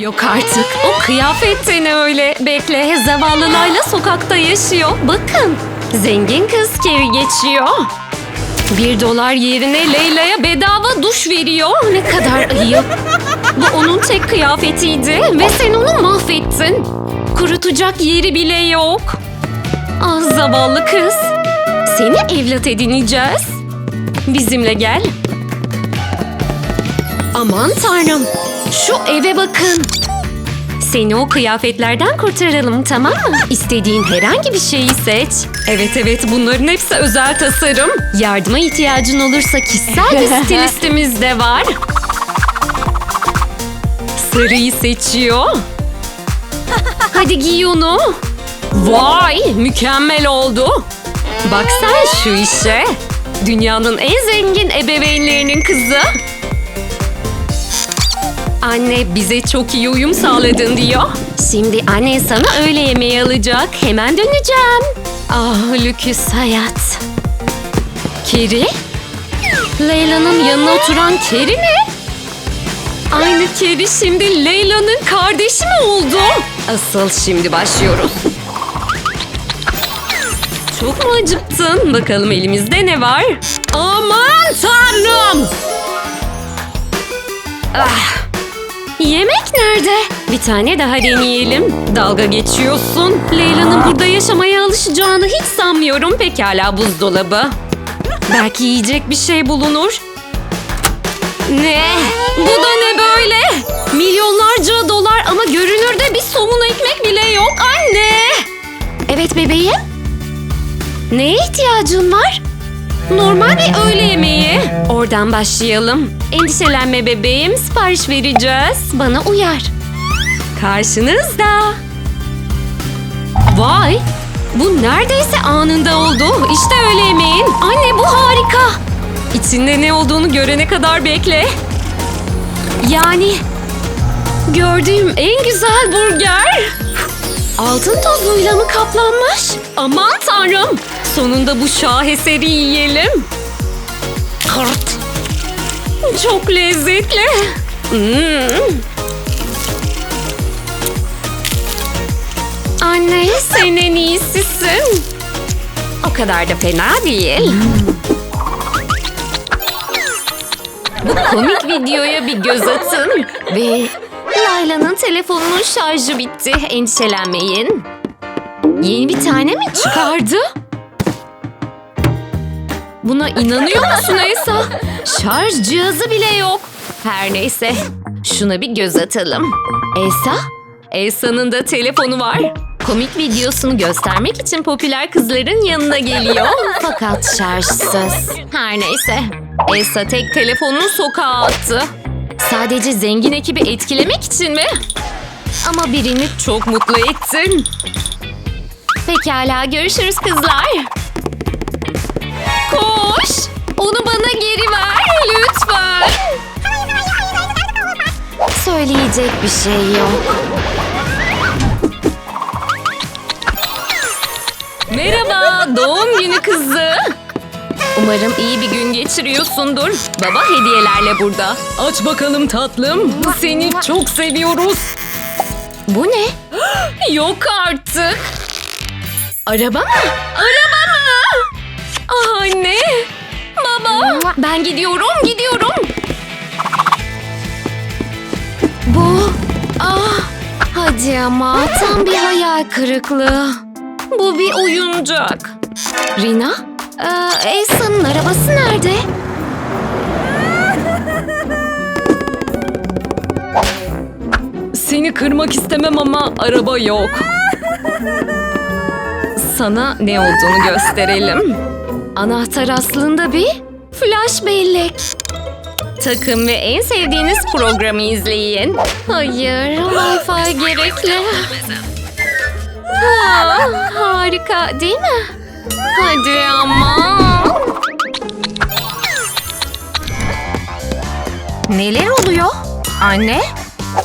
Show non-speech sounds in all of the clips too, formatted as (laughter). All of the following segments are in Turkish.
Yok artık. O kıyafet de ne öyle? Bekle, zavallı Layla sokakta yaşıyor. Bakın, zengin kız Carrie geçiyor. Bir dolar yerine Leyla'ya bedava duş veriyor. Ne kadar ayıp. Bu onun tek kıyafetiydi ve sen onu mahvettin. Kurutacak yeri bile yok. Ah zavallı kız. Seni evlat edineceğiz. Bizimle gel. Aman tanrım. Şu eve bakın. Seni o kıyafetlerden kurtaralım tamam mı? İstediğin herhangi bir şeyi seç. Evet evet bunların hepsi özel tasarım. Yardıma ihtiyacın olursa kişisel bir (laughs) stilistimiz de var. Sarıyı seçiyor. (laughs) Hadi giy onu. Vay mükemmel oldu. Bak sen şu işe. Dünyanın en zengin ebeveynlerinin kızı. Anne bize çok iyi uyum sağladın diyor. Şimdi anne sana öğle yemeği alacak. Hemen döneceğim. Ah lüküs hayat. Keri? Leyla'nın yanına oturan Keri mi? Aynı Keri şimdi Leyla'nın kardeşi mi oldu? Asıl şimdi başlıyoruz. Çok mu acıktın? Bakalım elimizde ne var? Aman tanrım! Bir tane daha deneyelim. Dalga geçiyorsun. Leyla'nın burada yaşamaya alışacağını hiç sanmıyorum. Pekala buzdolabı. Belki yiyecek bir şey bulunur. Ne? Bu da ne böyle? Milyonlarca dolar ama görünürde bir somun ekmek bile yok anne. Evet bebeğim. Neye ihtiyacın var? Normal bir öğle yemeği. Oradan başlayalım. Endişelenme bebeğim, sipariş vereceğiz. Bana uyar. Karşınızda. Vay! Bu neredeyse anında oldu. İşte öğle yemeğin. Anne bu harika. İçinde ne olduğunu görene kadar bekle. Yani gördüğüm en güzel burger. Altın tozuyla mı kaplanmış? Aman tanrım! Sonunda bu şaheseri yiyelim. Kırt. Çok lezzetli. Hmm. İyisisin. O kadar da fena değil. Bu komik videoya bir göz atın. Ve Layla'nın telefonunun şarjı bitti. Endişelenmeyin. Yeni bir tane mi çıkardı? Buna inanıyor musun Esa? Şarj cihazı bile yok. Her neyse. Şuna bir göz atalım. Esa? Esa'nın da telefonu var. Komik videosunu göstermek için popüler kızların yanına geliyor. (laughs) Fakat şarjsız. Her neyse. Esa tek telefonunu sokağa attı. Sadece zengin ekibi etkilemek için mi? Ama birini çok mutlu ettin. Pekala görüşürüz kızlar. Koş! Onu bana geri ver lütfen. Söyleyecek bir şey yok. Merhaba, doğum günü kızı. Umarım iyi bir gün geçiriyorsundur. Baba hediyelerle burada. Aç bakalım tatlım. Seni çok seviyoruz. Bu ne? Yok artık. Araba mı? Araba mı? Ah anne. Baba. Ben gidiyorum, gidiyorum. Bu... Ah. Hadi ama tam bir hayal kırıklığı. Bu bir oyuncak. Rina? Ee, Elsa'nın arabası nerede? Seni kırmak istemem ama araba yok. Sana ne olduğunu gösterelim. Anahtar aslında bir flash bellek. Takım ve en sevdiğiniz programı izleyin. Hayır, Wi-Fi gerekli. Ha, (laughs) harika değil mi? Hadi ama. Neler oluyor? Anne?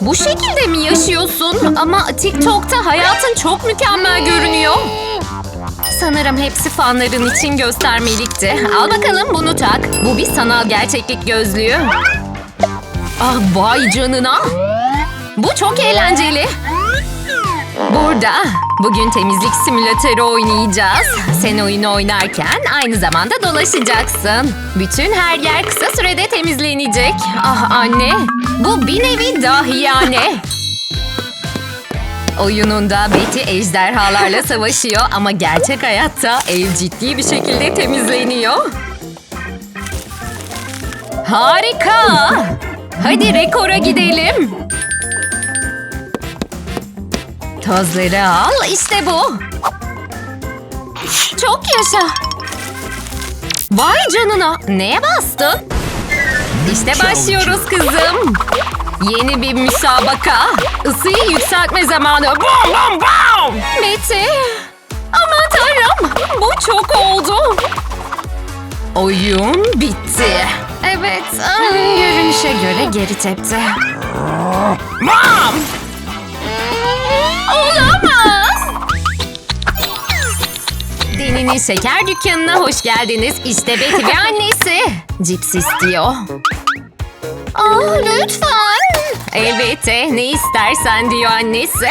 Bu şekilde mi yaşıyorsun? Ama TikTok'ta hayatın çok mükemmel görünüyor. Sanırım hepsi fanların için göstermelikti. Al bakalım bunu tak. Bu bir sanal gerçeklik gözlüğü. Ah vay canına. Bu çok eğlenceli. Burada bugün temizlik simülatörü oynayacağız. Sen oyunu oynarken aynı zamanda dolaşacaksın. Bütün her yer kısa sürede temizlenecek. Ah anne, bu bir nevi dahiyane. Oyununda Betty ejderhalarla savaşıyor ama gerçek hayatta ev ciddi bir şekilde temizleniyor. Harika! Hadi rekora gidelim. Tozları al, işte bu. Çok yaşa. Vay canına, neye bastın? İşte başlıyoruz kızım. Yeni bir müsabaka. Isıyı yükseltme zamanı. Bum bum bum. Betty. Aman tanrım. Bu çok oldu. Oyun bitti. Evet. Görünüşe göre geri tepti. Mom! Olamaz. Deni'nin şeker dükkanına hoş geldiniz. İşte Betty ve annesi. Cips istiyor. Aa, lütfen. Elbette ne istersen diyor annesi.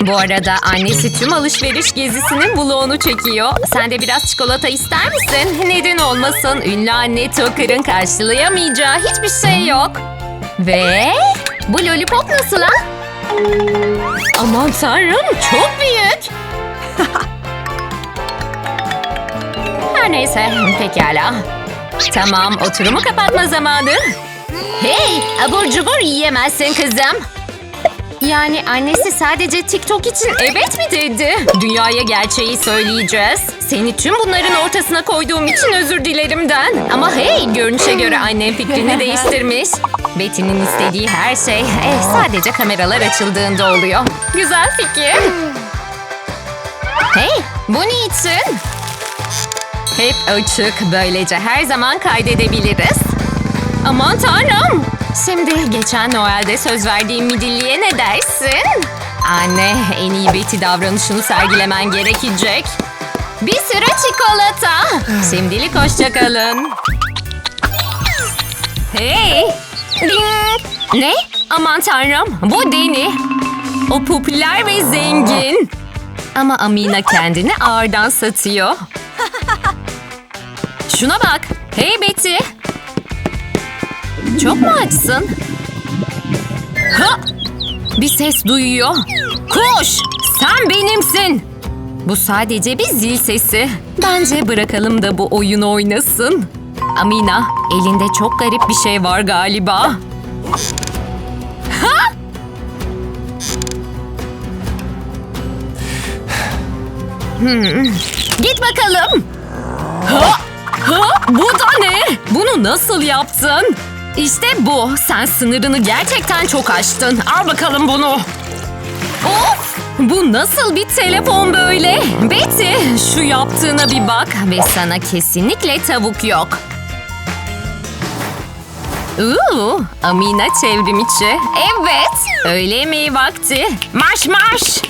Bu arada annesi tüm alışveriş gezisinin vlogunu çekiyor. Sen de biraz çikolata ister misin? Neden olmasın? Ünlü anne Tucker'ın karşılayamayacağı hiçbir şey yok. Ve bu lollipop nasıl ha? Aman tanrım çok büyük. Her neyse pekala. Tamam oturumu kapatma zamanı. Hey abur cubur yiyemezsin kızım. Yani annesi sadece TikTok için evet mi dedi? Dünyaya gerçeği söyleyeceğiz. Seni tüm bunların ortasına koyduğum için özür dilerimden. Ama hey görünüşe göre annem fikrini (laughs) değiştirmiş. Betty'nin istediği her şey eh, sadece kameralar açıldığında oluyor. Güzel fikir. Hey bu niçin? Hep açık böylece her zaman kaydedebiliriz. Aman tanrım. Şimdi geçen Noel'de söz verdiğim midilliye ne dersin? Anne en iyi Betty davranışını sergilemen gerekecek. Bir sürü çikolata. Şimdilik hoşçakalın. Hey. Ne? Aman tanrım bu Deni. O popüler ve zengin. Ama Amina kendini ağırdan satıyor. Şuna bak. Hey Betty. Çok mu açsın? Ha! Bir ses duyuyor. Koş! Sen benimsin. Bu sadece bir zil sesi. Bence bırakalım da bu oyunu oynasın. Amina, elinde çok garip bir şey var galiba. Ha! Hmm. Git bakalım. Ha! Ha! Bu da ne? Bunu nasıl yaptın? İşte bu. Sen sınırını gerçekten çok aştın. Al bakalım bunu. Of! Bu nasıl bir telefon böyle? Betty, şu yaptığına bir bak ve sana kesinlikle tavuk yok. Uuu, Amina çevrim içi. Evet, öğle yemeği vakti. Marş marş!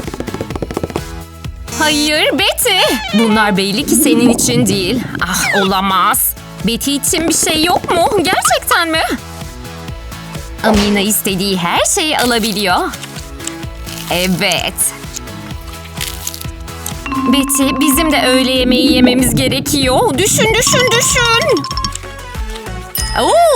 Hayır Betty. Bunlar belli ki senin için değil. Ah olamaz. Betty için bir şey yok mu? Gerçekten mi? Amina istediği her şeyi alabiliyor. Evet. Betty bizim de öğle yemeği yememiz gerekiyor. Düşün düşün düşün. Oo!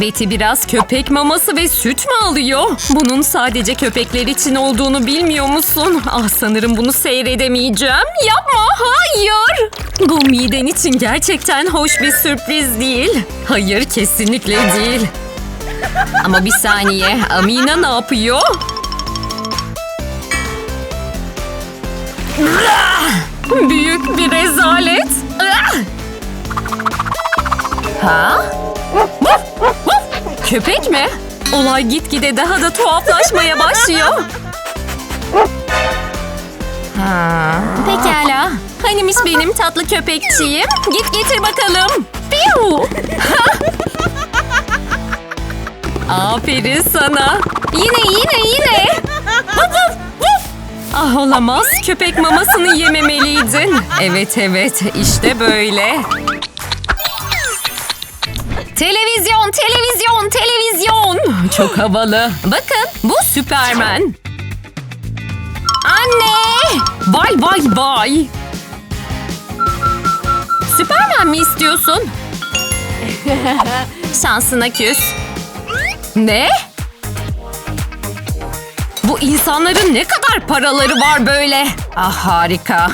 Betty biraz köpek maması ve süt mü alıyor? Bunun sadece köpekler için olduğunu bilmiyor musun? Ah sanırım bunu seyredemeyeceğim. Yapma, hayır. Bu miden için gerçekten hoş bir sürpriz değil. Hayır, kesinlikle değil. Ama bir saniye, Amina ne yapıyor? Büyük bir rezalet. Ha? Köpek mi? Olay gitgide daha da tuhaflaşmaya başlıyor. Ha, pekala. Hanimiş benim tatlı köpekçiğim? Git getir bakalım. Piu! (laughs) Aferin sana. Yine yine yine. Ah olamaz. Köpek mamasını yememeliydin. Evet evet işte böyle. Televizyon Televizyon, televizyon. (laughs) Çok havalı. Bakın bu Süpermen. Anne! Vay vay vay. Süpermen mi istiyorsun? (laughs) Şansına küs. Ne? Bu insanların ne kadar paraları var böyle? Ah harika.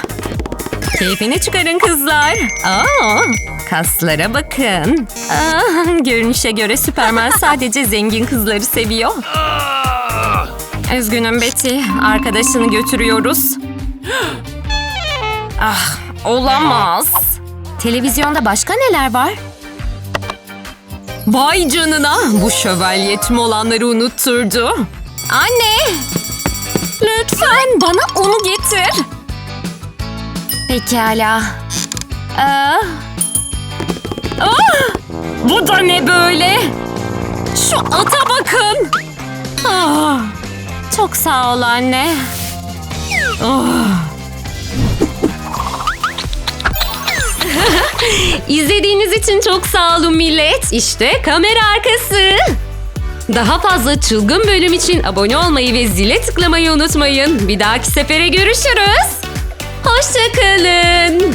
Keyfini çıkarın kızlar. Aa, kaslara bakın. Aa, görünüşe göre Süperman (laughs) sadece zengin kızları seviyor. Üzgünüm Betty. Arkadaşını götürüyoruz. (gasps) Ah, olamaz. Televizyonda başka neler var? Vay canına. Bu şövalye tüm olanları unutturdu. Anne! Lütfen bana onu getir. Pekala. Aa. Aa! Bu da ne böyle? Şu ata bakın. Ah, çok sağ ol anne. Ah. (laughs) İzlediğiniz için çok sağ olun millet. İşte kamera arkası. Daha fazla çılgın bölüm için abone olmayı ve zile tıklamayı unutmayın. Bir dahaki sefere görüşürüz. Hoşçakalın.